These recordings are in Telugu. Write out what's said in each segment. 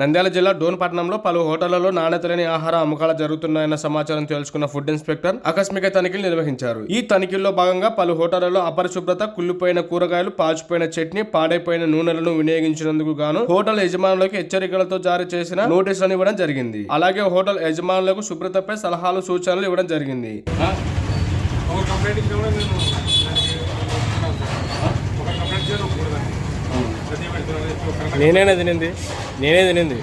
నంద్యాల జిల్లా డోన్పట్నంలో పలు హోటళ్ళలో నాణ్యత లేని ఆహార అమ్మకాలు జరుగుతున్నాయన్న సమాచారం తెలుసుకున్న ఫుడ్ ఇన్స్పెక్టర్ ఆకస్మిక తనిఖీలు నిర్వహించారు. ఈ తనిఖీల్లో భాగంగా పలు హోటళ్ళలో అపరిశుభ్రత కుళ్ళిపోయిన కూరగాయలు పాచిపోయిన చట్నీ పాడైపోయిన నూనెలను వినియోగించినందుకు గాను హోటల్ యజమానులకు హెచ్చరికలతో జారీ చేసిన నోటీసులను ఇవ్వడం జరిగింది. అలాగే హోటల్ యజమానులకు శుభ్రతపై సలహాలు సూచనలు ఇవ్వడం జరిగింది ఒక కంప్లైంట్ ఇచ్చినా కూడా నేను ఒక కంప్లైంట్ చేయను ఒప్పుకోలేదండి నేనే నేనేనా తినింది? నేనే తినింది.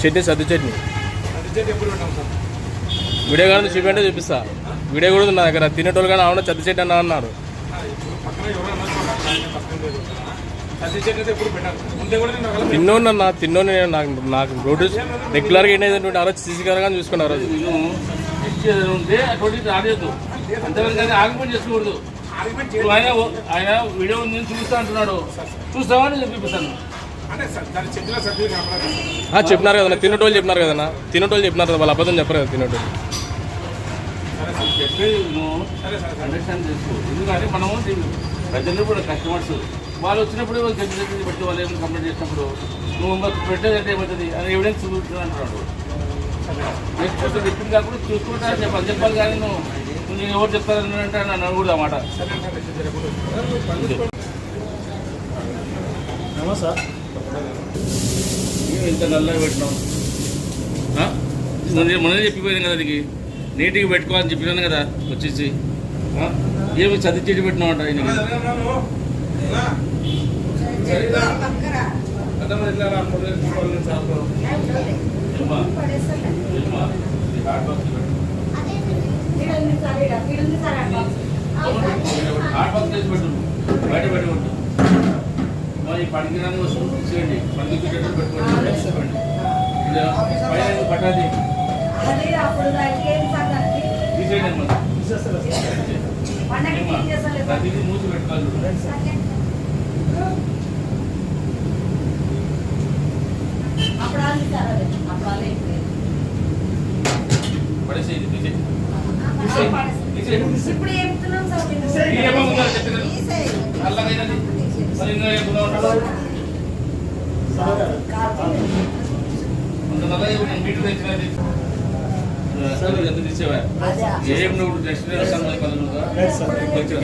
చట్నీ సద్దు చట్నీ. వీడియో కానీ చూపించే చూపిస్తా. వీడియో కూడా ఉంది నా దగ్గర తినేటోళ్ళు కానీ అవునా చద్దు చట్నీ అన్న అన్నారు. ఆ, ఇప్పుడు నేను తిన్నోడు అన్న తిన్నోడు నేను నాకు నాకు రోడ్డు రెగ్యులర్గా ఏంటంటే ఆ రోజు సీసీ కెమెరా చూసుకున్నారు ఆ రోజు. ఉంటే అటువంటి రాలేదు అంతవరకు చేసుకోకూడదు. ఇప్పుడు ఆయన ఆయన వీడియో ఉంది నేను చూస్తా అంటున్నాడు. చూస్తావా నేను చూపిస్తాను చెప్పినారు కదా తిన్నటోళ్ళు చెప్పినారు కదా తిన్నటోళ్ళు చెప్పినారు కదా వాళ్ళ అబద్ధం చెప్పరు కదా నువ్వు అండర్స్టాండ్ చేసుకో. ఎందుకంటే మనము ప్రజలు కూడా కస్టమర్స్ వాళ్ళు వచ్చినప్పుడు వాళ్ళు దగ్గర దగ్గర పెట్టి వాళ్ళు ఏమైనా కంప్లైంట్ చేసినప్పుడు. నువ్వు మాకు పెట్టేదంటే ఏమవుతుంది? అని ఎవిడెన్స్ చూపుతుంది అంటున్నాడు నెక్స్ట్ చెప్పింది కాకుండా చూసుకుంటా చెప్పాలి. చెప్పాలి కానీ నువ్వు. నువ్వు ఎవరు చెప్తారని అంటే నన్ను అనకూడదు అన్నమాట సరే సరే. సరే ఇంత నల్లగా? నేను మొన్న చెప్పిపోయాను కదా అది నీట్గా పెట్టుకోవాలని చెప్పినాను కదా వచ్చేసి? ఏమి చదివి చెట్టు పెట్టినావు అంట ఆయనకి ఏమ్మా? పెట్టు. బాక్స్ చేసి పెట్టు బయట పెట్టుకోండి మరి పనికిరాని వస్తువులు తీసేయండి పనికి పెట్టేటట్టు పెట్టుకోండి. పైన పట్టాది తీసేయండి అమ్మా. ఏమ్మా? ప్రతిదీ మూసి పెట్టుకోవాలి పడేసి ఇది తీసేయి ఇప్పుడు చెప్తున్నాం సరే ఎంత తీసేవా ఏం నువ్వు నెక్స్ట్ డే వస్తాను మరి పనులు కొంచెం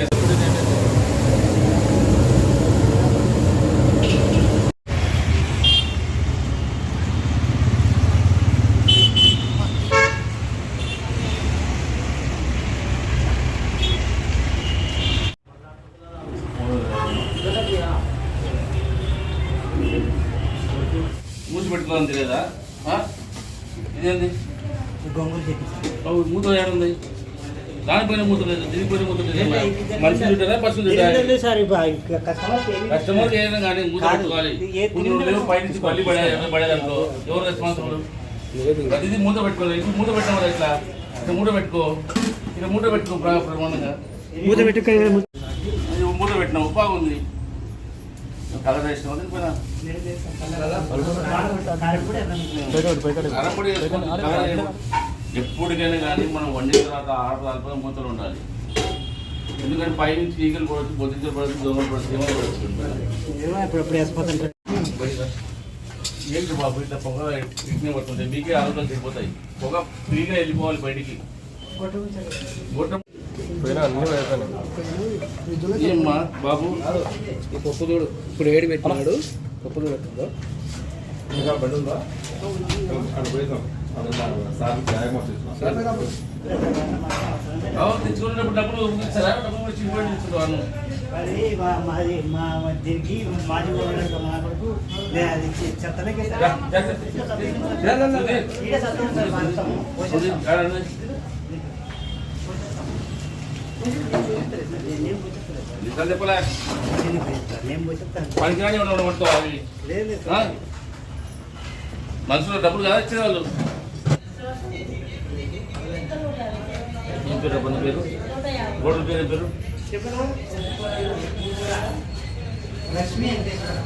మూసి పెట్టుకోవాలని తెలియదా? ఇదేంది? మూత ఏడుంది దానిపైన మూత లేదు దీనిపైన మూత లేదు. మనిషి చుట్టారా పశువులు కస్టమర్ ఏదైనా కానీ మూత. పెట్టుకోవాలి? పైనుంచి పల్లి పడే పడేదాంట్లో ఎవరు రెస్పాన్సిబుల్ ప్రతిదీ మూత పెట్టుకోవాలి. ఇప్పుడు మూత పెట్టాం కదా ఇట్లా ఇట్లా మూట పెట్టుకో. ఇట్లా మూట పెట్టుకో ప్ర- ప్రమాణంగా. మూత పెట్టుకో. మూట పెట్టినావు బాగుంది కలర్ వేసిన దీనిపైన ఎప్పటికైనా కానీ మనం వండిన తర్వాత ఆరు పదార్థాలు మూతలు ఉండాలి. ఎందుకంటే పైనుంచి ఈగలు పడవచ్చు బొద్దించలు పడవచ్చు దోమలు పడవచ్చు ఏమో పడవచ్చు ఏంటి బాబు ఇట్లా పొగ ఇట్నే పడుతుంటాయి మీకే ఆరోగ్యం చెడిపోతాయి పొగ ఫ్రీగా వెళ్ళిపోవాలి బయటికి. ఏమ్మా బాబు ఈ పప్పు చూడు ఇప్పుడు ఏడు పెట్టినాడు పప్పు చూడు అవును తెచ్చుకున్నప్పుడు డబ్బులు ఇస్తారా డబ్బులు కూడా ఇచ్చుకోవాలి మాది మా దీనికి మాది ఊళ్ళో మా కొడుకు నేను అది చెత్తలోకి. ఈడే సార్ చెప్పలే. పనికిరాని అవి. మనుషులు డబ్బులు కదా ఇచ్చిన వాళ్ళు ఏం పేరు అబ్బాయి పేరు పేరు ఏం పేరు లక్ష్మి వెంకటేశ్వర.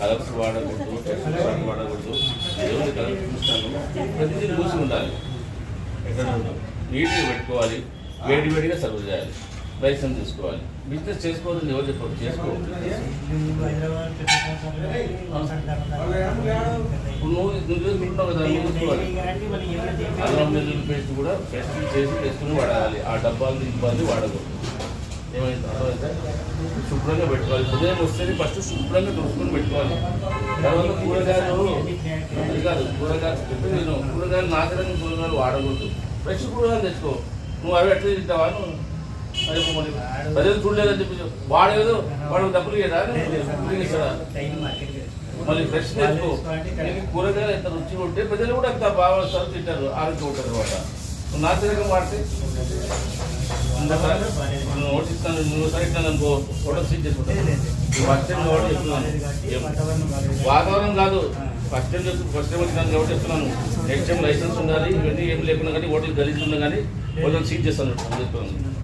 కలర్స్ వాడకూడదు టెక్స్ట్ వాడకూడదు దేవుని కలర్ చూస్తాను ప్రతిదీ మూసి ఉండాలి ఎక్కడ నీట్గా పెట్టుకోవాలి వేడి వేడిగా సర్వ్ చేయాలి లైసెన్స్ తీసుకోవాలి బిజినెస్ చేసుకోవాలని ఎవరు చెప్పారు? చేసుకో. నువ్వు నువ్వు చేసుకుంటున్నావు కదా అల్లం వెల్లుల్లి పేస్ట్ కూడా పేస్ట్ చేసి తెచ్చుకుని వాడాలి. ఆ డబ్బాలు ఇబ్బంది వాడకూడదు ఏమైంది? అర్థమైతే శుభ్రంగా పెట్టుకోవాలి. ఉదయం వస్తే ఫస్ట్ శుభ్రంగా తుడుచుకొని పెట్టుకోవాలి. తర్వాత కూరగాయలు కాదు కూరగాయలు చెప్పి నేను కూరగాయలు నాశనం కూరగాయలు వాడకూడదు. ఫ్రెష్ కూరగాయలు తెచ్చుకో. నువ్వు అవి ఎట్లా తింటావా నువ్వు ప్రజలు చూడలేదని చెప్పి వాడేదో వాడు డబ్బులు ఇయ్యడా మళ్ళీ ఫ్రెష్ తెచ్చుకో. కూరగాయలు ఎంత రుచిగా ఉంటే ప్రజలు కూడా అంత బాగా వస్తారు తింటారు ఆరోగ్యం ఉంటారు అనమాట నువ్వు నాశనంగా వాడితే నువ్వు నోట్స్ ఇస్తాను నువ్వు సరే ఇస్తాను అనుకో ఫోటో సీట్ చేసుకుంటాను ఫస్ట్ టైం కాబట్టి చెప్తున్నాను. వాతావరణం కాదు. ఫస్ట్ టైం చెప్తు ఫస్ట్ టైం వచ్చినాను కాబట్టి చెప్తున్నాను. నెక్స్ట్ టైం లైసెన్స్ ఉండాలి ఇవన్నీ ఏం లేకుండా కానీ హోటల్ గలీజ్ ఉన్నా కానీ కొంచెం సీట్ చేస్తాను. చెప్తున్నాను